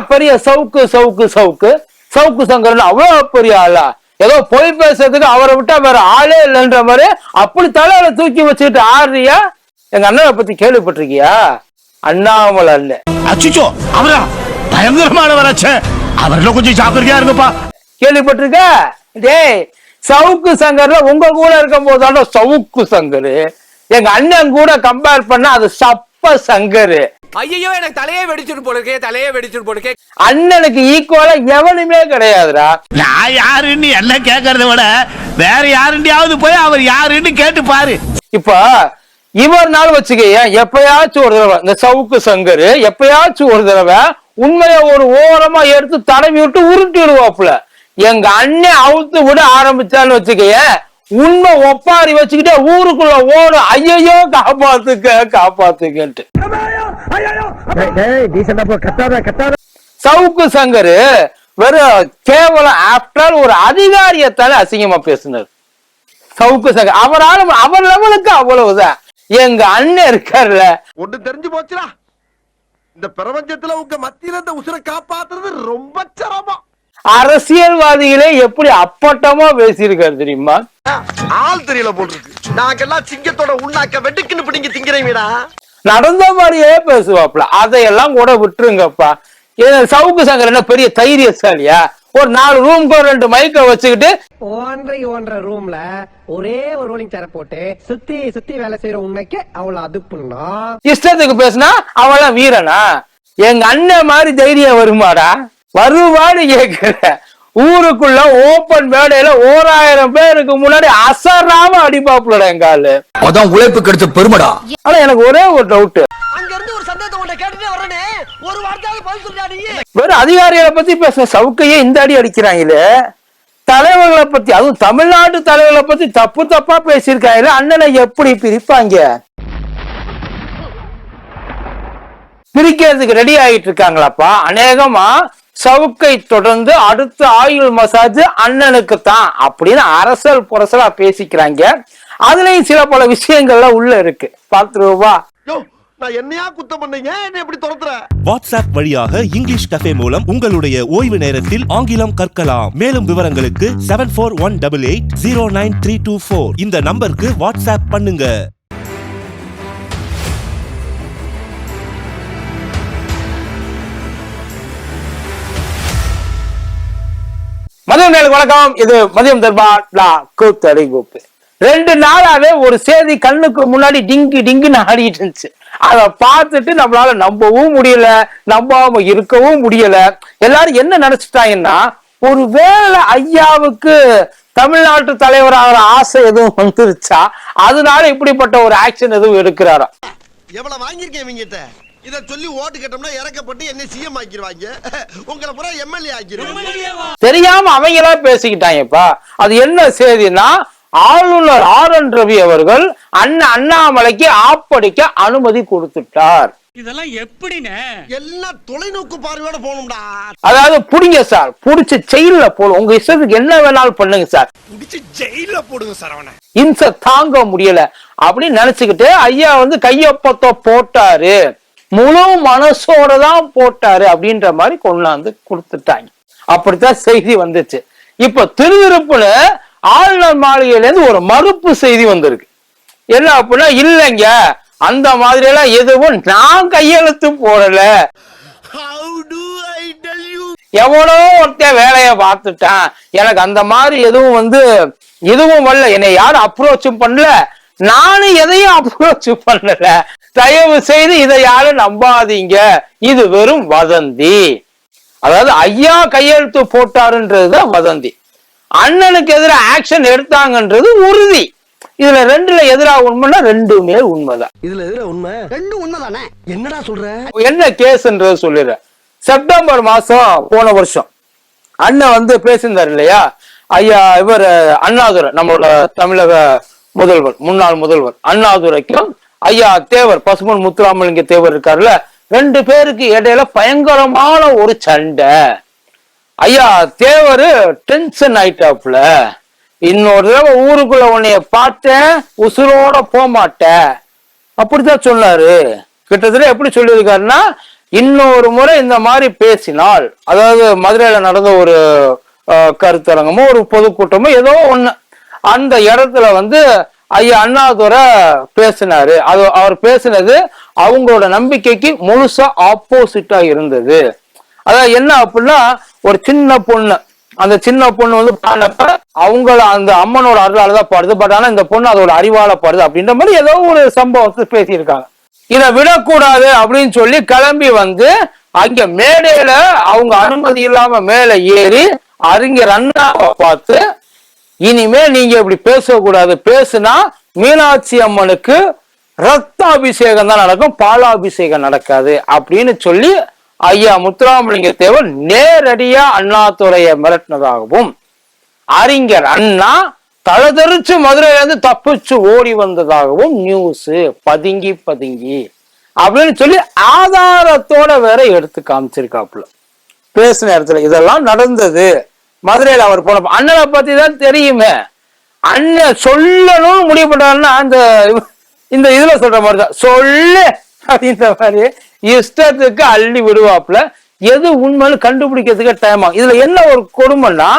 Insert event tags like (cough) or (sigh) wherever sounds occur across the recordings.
பெரிய சவுக்கு சவுக்கு சவுக்கு. சவுக்கு சங்கர்னு அவ்வளவு பெரிய ஆளா. ஏதோ பொய் பேசுறதுக்கு அவரை விட்டா வேற ஆளே இல்லைன்ற மாதிரி அப்படி தலையில தூக்கி வச்சுக்கிட்டு ஆடுறியா? எங்க அண்ணனை பத்தி கேள்விப்பட்டிருக்கியா? அண்ணாமலை அண்ணன். அச்சுச்சோ அவரா? பயங்கரமானவராச்சே அவர்ல கொஞ்சம் ஜாக்கிரதையா இருங்கப்பா. கேள்விப்பட்டிருக்க? டேய் சவுக்கு சங்கர்ல உங்க கூட இருக்கும் போதான சவுக்கு சங்கரு. எங்க அண்ணன் கூட கம்பேர் பண்ணா அது சப்ப சங்கரு. ஐயோ எனக்கு தலையே வெடிச்சுட்டு போடுக்கே தலையே வெடிச்சுட்டு போடுக்கே அண்ணனுக்கு ஈக்குவலா எவனுமே கிடையாதுடா. நான் யாருன்னு எல்லாம் கேட்கறத விட வேற யாருண்டியாவது போய் அவர் யாருன்னு கேட்டு பாரு. இப்ப இவர் நாள் வச்சுக்கேன் எப்பயாச்சும் ஒரு தடவை இந்த சவுக்கு சங்கரு எப்பயாச்சும் ஒரு தடவை உண்மையை ஒரு ஓரமா எடுத்து தடவி விட்டு உருட்டிடுவாப்புல எங்க அண்ணன் அவுத்து விட ஆரம்பிச்சான்னு வச்சுக்கேன் உண்மை ஒப்பாரி வச்சுக்கிட்டே ஊருக்குள்ள ஓடும் ஐயையோ காப்பாத்துக்க காப்பாத்துக்கன்ட்டு. சவுக்கு சங்கரு வெறும் கேவலம் ஆஃப்டர் ஒரு அதிகாரியத்தால அசிங்கமா பேசுனார் சவுக்கு சங்கர் அவரால அவர் லெவலுக்கு அவ்வளவுதான். எங்க அண்ணன் இருக்காருல்ல ஒண்ணு தெரிஞ்சு போச்சுடா. இந்த பிரபஞ்சத்துல உங்க மத்தியில இந்த உசுரை காப்பாத்துறது ரொம்ப சிரமம். அரசியல்வாதிகளே எப்படி அப்பட்டமா பேசியிருக்காரு தெரியுமா? ஆள் தெரியல போட்டுருக்கு நாங்கெல்லாம் சிங்கத்தோட உண்ணாக்க வெட்டுக்குன்னு பிடிங்க திங்கிறீங்கடா நடந்த மாதிரியே பேசுவாப்ல அதையெல்லாம் கூட விட்டுருங்கப்பா. ஏன் சவுக்கு சங்கர் என்ன பெரிய தைரியசாலியா? ஒரு நாலு ரூம்க்கு ரெண்டு மைக்க வச்சுக்கிட்டு ஒன்றரை ஒன்றரை ரூம்ல ஒரே ஒரு ரோலிங் சேர போட்டு சுத்தி சுத்தி வேலை செய்யற உண்மைக்கு அவ்வளவு அதுப்புன்னா இஷ்டத்துக்கு பேசினா அவெல்லாம் வீரனா? எங்க அண்ணன் மாதிரி தைரியம் வருமாடா? வருவான்னு கேக்குற ஊருக்குள்ள ஓப்பன் மேடையில ஓராயிரம் பேருக்கு முன்னாடி அசராம அடிப்பாப்புலடா எங்க ஆளு. அதான் உழைப்பு கிடைச்ச பெருமடா. ஆனா எனக்கு ஒரே ஒரு டவுட் வெறும் அதிகாரிகளை பத்தி பேச சவுக்கையே இந்த அடி அடிக்கிறாங்களே. தலைவர்களை பத்தி அதுவும் தமிழ்நாட்டு தலைவர்களை பத்தி தப்பு தப்பா பேசியிருக்காங்களே அண்ணனை எப்படி பிரிப்பாங்க? பிரிக்கிறதுக்கு ரெடி ஆகிட்டு இருக்காங்களாப்பா? அநேகமா சவுக்கை தொடர்ந்து அடுத்த ஆயுள் மசாஜ் அண்ணனுக்கு தான் அப்படின்னு அரசல் புரசலா பேசிக்கிறாங்க. அதுலயும் சில பல விஷயங்கள்லாம் உள்ள இருக்கு. பார்த்துருவா யோ நான் என்னையா குத்தம் பண்ணீங்க? என்ன எப்படி துரத்துற? வாட்ஸ்அப் வழியாக இங்கிலீஷ் கஃபே மூலம் உங்களுடைய ஓய்வு நேரத்தில் ஆங்கிலம் கற்கலாம். மேலும் விவரங்களுக்கு seven four one double eight zero nine three two four இந்த நம்பருக்கு வாட்ஸ்அப் பண்ணுங்க. மதியம் நேருக்கு வணக்கம். இது மதியம் தர்பார். கூத்தடி கூப்பு ரெண்டு நாளாவே ஒரு செய்தி கண்ணுக்கு முன்னாடி டிங்கி டிங்கின்னு ஆடிட்டு இருந்துச்சு. அதை பார்த்துட்டு நம்மளால நம்பவும் முடியல நம்பாம இருக்கவும் முடியல. எல்லாரும் என்ன நினைச்சிட்டாங்கன்னா ஒருவேளை ஐயாவுக்கு தமிழ்நாட்டு தலைவராகிற ஆசை எதுவும் வந்துருச்சா? அதனால இப்படிப்பட்ட ஒரு ஆக்ஷன் எதுவும் எடுக்கிறாரா? எவ்வளவு வாங்கியிருக்கேன் இவங்கிட்ட? இத சொல்லி ஓட்டு கேட்டோம்னா இறக்கப்பட்டு என்ன சிஎம் ஆக்கிடுவாங்க (laughs) உங்களை பூரா எம்எல்ஏ ஆக்கிடுவாங்க தெரியாம அவங்களா பேசிக்கிட்டாங்கப்பா. அது என்ன செய்தின்னா ஆளுநர் ஆர் என் ரவி அவர்கள் அண்ணன் அண்ணாமலைக்கு ஆப்படிக்க அனுமதி கொடுத்துட்டார். இதெல்லாம் எப்படிண்ணே? எல்லாம் தொலைநோக்கு பார்வையோட போகணும்டா. அதாவது புடிங்க சார் புடிச்சு ஜெயில போடும் உங்க இஷ்டத்துக்கு என்ன வேணாலும் பண்ணுங்க சார். புடிச்சு ஜெயில போடுங்க சரவண இம்சை தாங்க முடியல. அப்படின்னு நினைச்சுக்கிட்டு ஐயா வந்து கையொப்பத்தை போட்டாரு. முழு மனசோட தான் போட்டாரு அப்படின்ற மாதிரி கொண்டாந்து கொடுத்துட்டாங்க. அப்படித்தான் செய்தி வந்துச்சு. இப்ப திருவிருப்புல ஆளுநர் மாளிகையில இருந்து ஒரு மறுப்பு செய்தி வந்திருக்கு. என்ன அப்படின்னா இல்லைங்க அந்த மாதிரி எல்லாம் எதுவும் நான் கையெழுத்து போடல. எவனோ ஒருத்தன் வேலைய பார்த்துட்டான். எனக்கு அந்த மாதிரி எதுவும் வந்து எதுவும் வரல. என்னை யாரும் அப்ரோச்சும் பண்ணல. நானும் எதையும் அப்ரோச் பண்ணல. தயவு செய்து இதை யாரும் நம்பாதீங்க. இது வெறும் வதந்தி. அதாவது ஐயா கையெழுத்து போட்டாருன்றதுதான் வதந்தி. அண்ணனுக்கு எதிராக ஆக்ஷன் எடுத்தாங்கன்றது உறுதி. இதுல ரெண்டுல எதிராக உண்மைன்னா ரெண்டுமே உண்மைதான். இதுல எதுல உண்மை? ரெண்டும் உண்மைதானே? என்னடா சொல்ற? என்ன கேஸ்ன்றது சொல்லிடுறேன். செப்டம்பர் மாசம் போன வருஷம். அண்ணன் வந்து பேசியிருந்தார் இல்லையா? ஐயா இவர் அண்ணாதுரை நம்மளோட தமிழக முதல்வர் முன்னாள் முதல்வர் அண்ணாதுரைக்கும் ஐயா தேவர் பசுமன் முத்துராமலிங்க தேவர் இருக்காருல்ல ரெண்டு பேருக்கு இடையில பயங்கரமான ஒரு சண்டை. ஐயா தேவர் டென்ஷன் ஆயிட்டாப்புல. இன்னொரு தடவை ஊருக்குள்ள உன்னைய பார்த்தேன் உசுரோட போமாட்டேன் அப்படித்தான் சொன்னாரு. கிட்டத்தட்ட எப்படி சொல்லியிருக்காருன்னா இன்னொரு முறை இந்த மாதிரி பேசினால் அதாவது மதுரையில நடந்த ஒரு கருத்தரங்கமோ ஒரு பொதுக்கூட்டமோ ஏதோ ஒண்ணு. அந்த இடத்துல வந்து ஐயா அண்ணாதுரை பேசினாரு. அது அவர் பேசினது அவங்களோட நம்பிக்கைக்கு முழுசா ஆப்போசிட்டா இருந்தது. அதாவது என்ன அப்படின்னா ஒரு சின்ன பொண்ணு. அந்த சின்ன பொண்ணு வந்து பாடினப்ப அவங்கள அந்த அம்மனோட அருளால தான் பாடுது. பட் ஆனா இந்த பொண்ணு அதோட அறிவால பாடுது அப்படின்ற மாதிரி ஏதோ ஒரு சம்பவத்தை பேசியிருக்காங்க. இதை விடக்கூடாது அப்படின்னு சொல்லி கிளம்பி வந்து அங்க மேடையில அவங்க அனுமதி இல்லாம மேல ஏறி அறிஞர் அண்ணாவை பார்த்து இனிமே நீங்க இப்படி பேசக்கூடாது. பேசுனா மீனாட்சி அம்மனுக்கு ரத்த அபிஷேகம் தான் நடக்கும். பாலாபிஷேகம் நடக்காது அப்படின்னு சொல்லி ஐயா முத்துராமலிங்க தேவர் நேரடியா அண்ணாதுரையை மிரட்டினதாகவும் அறிஞர் அண்ணா தளதரிச்சு மதுரையில இருந்து தப்பிச்சு ஓடி வந்ததாகவும் நியூஸ் பதுங்கி பதுங்கி அப்படின்னு சொல்லி ஆதாரத்தோட வேற எடுத்து காமிச்சிருக்காப்புல. பேசின இடத்துல இதெல்லாம் நடந்தது. மதுரையில் அவர் போன அண்ணனை பத்தி தான் தெரியுமே. அண்ணன் சொல்லணும்னு முடிவு பண்றாருன்னா அந்த இந்த இதுல சொல்ற மாதிரி தான் சொல்லு அப்படின்ற மாதிரி இஷ்டத்துக்கு அள்ளி விடுவாப்புல. எது உண்மைன்னு கண்டுபிடிக்கிறதுக்கு டைம் ஆகும். இதுல என்ன ஒரு கொடுமைன்னா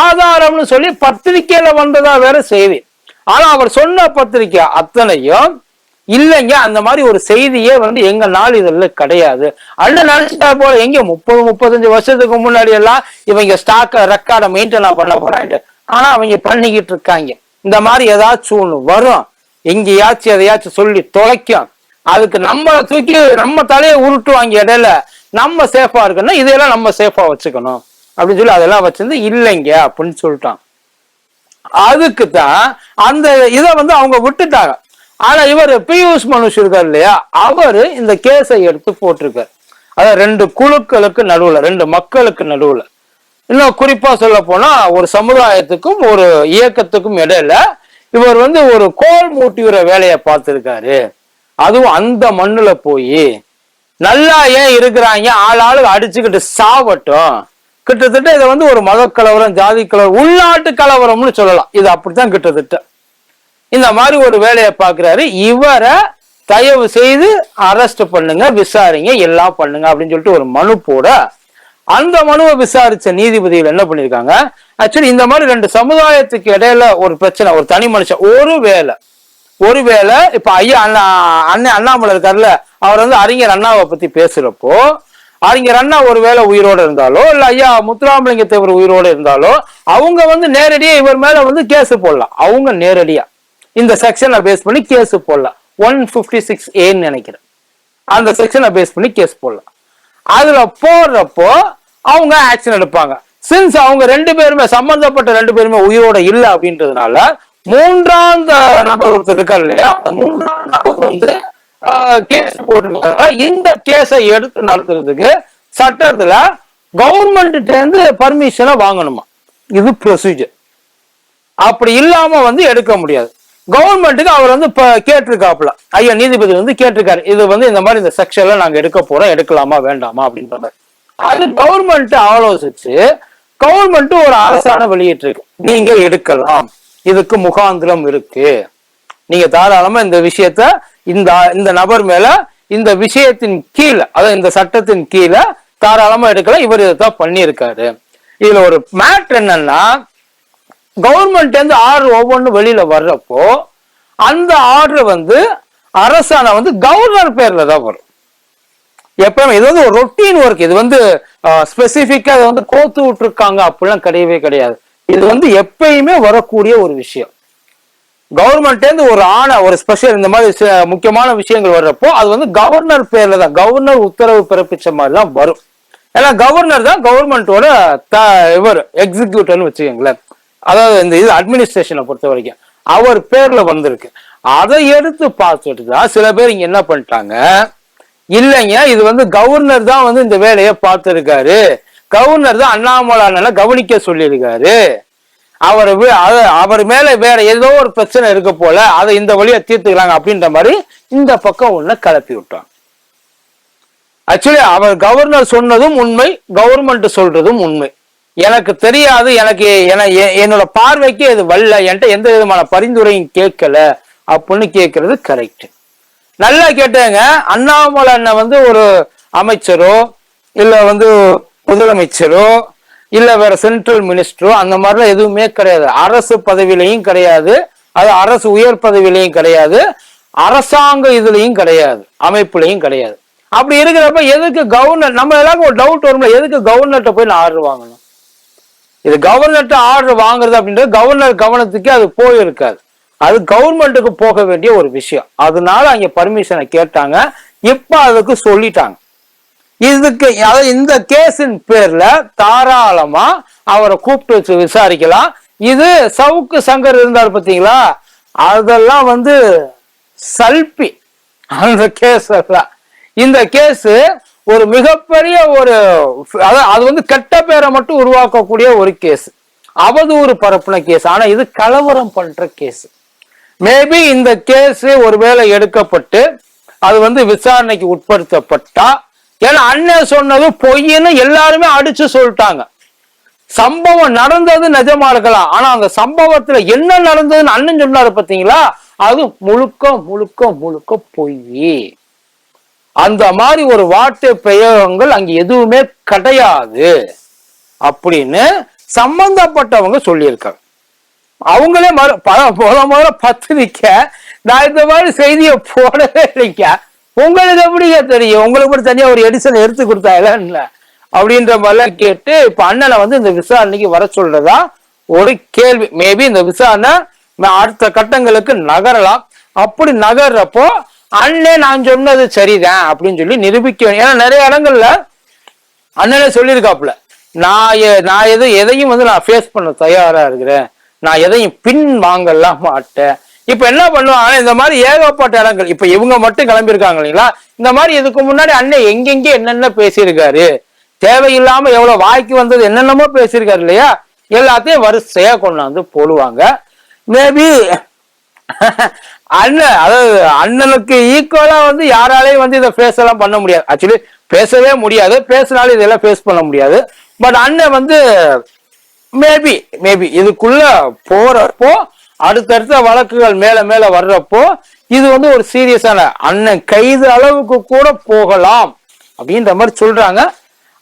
ஆதாரம்னு சொல்லி பத்திரிகையில வந்ததா வேற செய்தி. ஆனா அவர் சொன்ன பத்திரிக்கை அத்தனையும் இல்லைங்க அந்த மாதிரி ஒரு செய்தியே வந்து எங்க நாளிதழ்ல கிடையாது. அண்ணன் நினைச்சிட்டா போல எங்க முப்பது முப்பத்தஞ்சு வருஷத்துக்கு முன்னாடி எல்லாம் இவங்க ஸ்டாக்க ரெக்கார்டை மெயின்டைனா பண்ண போறாங்க. ஆனா அவங்க பண்ணிக்கிட்டு இருக்காங்க. இந்த மாதிரி ஏதாச்சும் ஒண்ணு வரும். எங்கேயாச்சும் எதையாச்சும் சொல்லி தொலைக்கும். அதுக்கு நம்ம தூக்கி நம்ம தலையை உருட்டுவாங்க இடையில. நம்ம சேஃபா இருக்கணும். இதையெல்லாம் நம்ம சேஃபா வச்சுக்கணும். அப்படின்னு சொல்லி அதெல்லாம் வச்சிருந்து இல்லைங்க அப்படின்னு சொல்லிட்டான். அதுக்கு தான் அந்த இதை வந்து அவங்க விட்டுட்டாங்க. ஆனா இவர் பியூஷ் மனுஷ் இருக்கார் இல்லையா? அவரு இந்த கேஸை எடுத்து போட்டிருக்காரு. அதாவது ரெண்டு குழுக்களுக்கு நடுவுல ரெண்டு மக்களுக்கு நடுவுல. இன்னும் குறிப்பா சொல்ல போனா ஒரு சமுதாயத்துக்கும் ஒரு இயக்கத்துக்கும் இடையில இவர் வந்து ஒரு கோல் மூட்டிவிற வேலையை பார்த்திருக்காரு. அதுவும் அந்த மண்ணுல போய் நல்லா ஏன் இருக்கிறாங்க? ஆள் அடிச்சுக்கிட்டு சாவட்டும். கிட்டத்தட்ட இதை வந்து ஒரு மத கலவரம் ஜாதி கலவரம் உள்நாட்டு கலவரம்னு சொல்லலாம். இது அப்படித்தான் கிட்டத்தட்ட. இந்த மாதிரி ஒரு வேலையை பார்க்குறாரு. இவரை தயவு செய்து அரெஸ்ட் பண்ணுங்க விசாரிங்க எல்லாம் பண்ணுங்க அப்படின்னு சொல்லிட்டு ஒரு மனு போட அந்த மனுவை விசாரிச்ச நீதிபதிகள் என்ன பண்ணிருக்காங்க ஆக்சுவலி இந்த மாதிரி ரெண்டு சமுதாயத்துக்கு இடையில ஒரு பிரச்சனை ஒரு தனி மனுஷன் ஒரு வேலை. ஒருவேளை இப்ப ஐயா அண்ணா அண்ணன் அண்ணாமலை இருக்காருல்ல அவர் வந்து அறிஞர் அண்ணாவை பத்தி பேசுறப்போ அறிஞர் அண்ணா ஒருவேளை உயிரோட இருந்தாலோ இல்ல ஐயா முத்துராமலிங்க தேவர் உயிரோட இருந்தாலோ அவங்க வந்து நேரடியா இவர் மேல வந்து கேஸ் போடலாம். அவங்க நேரடியா. இந்த செக்ஷனை பேஸ் பண்ணி கேஸ் போடலாம். ஒன் ஃபிஃப்டி சிக்ஸ் ஏன்னு நினைக்கிறேன். அந்த செக்ஷனை பேஸ் பண்ணி கேஸ் போடலாம். அதுல போடுறப்போ அவங்க ஆக்ஷன் எடுப்பாங்க. சின்ஸ் அவங்க ரெண்டு பேருமே சம்பந்தப்பட்ட ரெண்டு பேருமே உயிரோட இல்லை அப்படின்றதுனால மூன்றாம் நபர் ஒருத்தர் இருக்கார் இல்லையா? மூன்றாம் நபர் வந்து கேஸ் போட்டிருக்காங்க இந்த கேஸை எடுத்து நடத்துறதுக்கு சட்டத்துல கவர்மெண்ட் இருந்து பர்மிஷனை வாங்கணுமா? இது ப்ரொசீஜர் அப்படி இல்லாம வந்து எடுக்க முடியாது. கவர்மெண்ட்டுக்கு அவர் வந்து இப்போ கேட்டிருக்காப்புல. ஐயா நீதிபதி வந்து கேட்டிருக்காரு. இது வந்து இந்த மாதிரி இந்த செக்ஷன்ல நாங்க எடுக்க போறோம் எடுக்கலாமா வேண்டாமா அப்படின்ற அது கவர்மெண்ட் ஆலோசிச்சு கவர்மெண்ட் ஒரு அரசாணை வெளியிட்டிருக்கு. நீங்க எடுக்கலாம். இதுக்கு முகாந்திரம் இருக்கு. நீங்க தாராளமா இந்த விஷயத்த இந்த இந்த நபர் மேல இந்த விஷயத்தின் கீழே அதாவது இந்த சட்டத்தின் கீழே தாராளமா எடுக்கலாம். இவர் இதைத்தான் பண்ணியிருக்காரு. இதுல ஒரு மேட்ரு என்னன்னா கவர்மெண்ட் இருந்து ஆர்டர் ஒவ்வொன்றும் வெளியில வர்றப்போ அந்த ஆர்டர் வந்து அரசாணை வந்து கவர்னர் பேர்ல தான் வரும். எப்பவுமே இது வந்து ஒரு ரொட்டீன் ஒர்க் இது வந்து ஸ்பெசிபிக்கா இதை வந்து கோத்து விட்டுருக்காங்க அப்படிலாம் கிடையவே கிடையாது. இது வந்து எப்பயுமே வரக்கூடிய ஒரு விஷயம். கவர்மெண்ட்லேருந்து ஒரு ஆணை ஒரு ஸ்பெஷல் இந்த மாதிரி முக்கியமான விஷயங்கள் வர்றப்போ அது வந்து கவர்னர் பேர்ல தான் கவர்னர் உத்தரவு பிறப்பிச்ச மாதிரி தான் வரும். ஏன்னா கவர்னர் தான் கவர்மெண்டோட த இவர் எக்ஸிக்யூட்டர்னு வச்சுக்கோங்களேன். அதாவது இந்த இது அட்மினிஸ்ட்ரேஷனை பொறுத்த வரைக்கும் அவர் பேர்ல வந்திருக்கு. அதை எடுத்து பார்த்துட்டு தான் சில பேர் இங்க என்ன பண்ணிட்டாங்க? இல்லைங்க இது வந்து கவர்னர் தான் வந்து இந்த வேலையை பார்த்துருக்காரு. கவர்னர் தான் அண்ணாமலை அண்ணனை கவனிக்க சொல்லியிருக்காரு. அவர் அவர் மேல வேற ஏதோ ஒரு பிரச்சனை இருக்க போல அதை இந்த வழியை தீர்த்துக்கலாங்க அப்படின்ற மாதிரி இந்த பக்கம் ஒண்ணு கிளப்பி விட்டான் ஆக்சுவலி அவர் கவர்னர் சொன்னதும் உண்மை கவர்மெண்ட் சொல்றதும் உண்மை. எனக்கு தெரியாது எனக்கு என்னோட பார்வைக்கு இது வரல என்கிட்ட எந்த விதமான பரிந்துரையும் கேட்கல அப்படின்னு கேட்கறது கரெக்ட் நல்லா கேட்டேங்க. அண்ணாமலை அண்ணன் வந்து ஒரு அமைச்சரோ இல்ல வந்து முதலமைச்சரோ இல்ல வேற சென்ட்ரல் மினிஸ்டரோ அந்த மாதிரிலாம் எதுவுமே கிடையாது. அரசு பதவியிலையும் கிடையாது. அது அரசு உயர் பதவியிலையும் கிடையாது. அரசாங்க இதுலயும் கிடையாது. அமைப்புலையும் கிடையாது. அப்படி இருக்கிறப்ப எதுக்கு கவர்னர் நம்ம எல்லாருக்கும் ஒரு டவுட் வரும்ல எதுக்கு கவர்னர்கிட்ட போய் நான் ஆர்டர் வாங்கணும் இது கவர்னர்கிட்ட ஆர்டர் வாங்குறது அப்படின்றது கவர்னர் கவனத்துக்கு அது போயிருக்காது. அது கவர்மெண்ட்டுக்கு போக வேண்டிய ஒரு விஷயம். அதனால அங்க பர்மிஷனை கேட்டாங்க. இப்ப அதுக்கு சொல்லிட்டாங்க. இதுக்கு அதாவது இந்த கேஸின் பேர்ல தாராளமா அவரை கூப்பிட்டு வச்சு விசாரிக்கலாம். இது சவுக்கு சங்கர் இருந்தார் பார்த்தீங்களா? அதெல்லாம் வந்து சல்பி. அந்த கேஸ் இந்த கேஸ் ஒரு மிகப்பெரிய ஒரு அதாவது அது வந்து கெட்ட பேரை மட்டும் உருவாக்கக்கூடிய ஒரு கேஸ் அவதூறு பரப்புன கேஸ் ஆனா இது கலவரம் பண்ற கேஸ் மேபி இந்த கேஸ் ஒருவேளை எடுக்கப்பட்டு அது வந்து விசாரணைக்கு உட்படுத்தப்பட்டா ஏன்னா அண்ணன் சொன்னது பொய்ன்னு எல்லாருமே அடிச்சு சொல்லிட்டாங்க. சம்பவம் நடந்தது நிஜமா இருக்கலாம் ஆனா அந்த சம்பவத்துல என்ன நடந்ததுன்னு அண்ணன் சொன்னாரு பாத்தீங்களா? அது முழுக்க முழுக்க முழுக்க பொய். அந்த மாதிரி ஒரு வார்த்தை பிரயோகங்கள் அங்க எதுவுமே கிடையாது அப்படின்னு சம்பந்தப்பட்டவங்க சொல்லியிருக்காங்க. அவங்களே மறு பல முத முதல்ல பத்திரிக்கை நான் இந்த மாதிரி செய்தியை போடவே இல்லைங்க. உங்களுக்கு எப்படிங்க தெரியும்? உங்களுக்கு மட்டும் தனியா ஒரு எடிசன் எடுத்து கொடுத்தாங்க இல்ல அப்படின்ற மாதிரிலாம் கேட்டு இப்ப அண்ணனை வந்து இந்த விசாரணைக்கு வர சொல்றதா ஒரு கேள்வி. மேபி இந்த விசாரணை அடுத்த கட்டங்களுக்கு நகரலாம். அப்படி நகர்றப்போ அண்ணே நான் சொன்னது சரிதான் அப்படின்னு சொல்லி நிரூபிக்க வேண்டிய- ஏன்னா நிறைய இடங்கள்ல அண்ணனே சொல்லியிருக்காப்புல. நான் எ- நான் எது எதையும் வந்து நான் ஃபேஸ் பண்ண தயாரா இருக்கிறேன். நான் எதையும் பின் வாங்கலாம் மாட்டேன். இப்ப என்ன பண்ணுவாங்க இந்த மாதிரி ஏகப்பட்ட இடங்கள் இப்ப இவங்க மட்டும் கிளம்பியிருக்காங்க இல்லைங்களா? இந்த மாதிரி இதுக்கு முன்னாடி அண்ணன் எங்கெங்க என்னென்ன பேசியிருக்காரு? தேவையில்லாம எவ்வளவு வாய்க்கு வந்தது என்னென்னமோ பேசியிருக்காரு இல்லையா? எல்லாத்தையும் வரிசையா கொண்டாந்து போடுவாங்க. மேபி அண்ணன் அதாவது அண்ணனுக்கு ஈக்குவலா வந்து யாராலையும் வந்து இதை ஃபேஸ் எல்லாம் பண்ண முடியாது. ஆக்சுவலி பேசவே முடியாது. பேசினாலும் இதெல்லாம் ஃபேஸ் பண்ண முடியாது. பட் அண்ணன் வந்து மேபி மேபி இதுக்குள்ள போறப்போ அடுத்தடுத்த வழக்குகள் மேல மேல வர்றப்போ இது வந்து ஒரு சீரியஸான அண்ணன் கைது அளவுக்கு கூட போகலாம் அப்படின்ற மாதிரி சொல்றாங்க.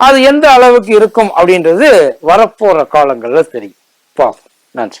அது எந்த அளவுக்கு இருக்கும் அப்படின்றது வரப்போற காலங்கள்ல தெரியும். பா நன்றி.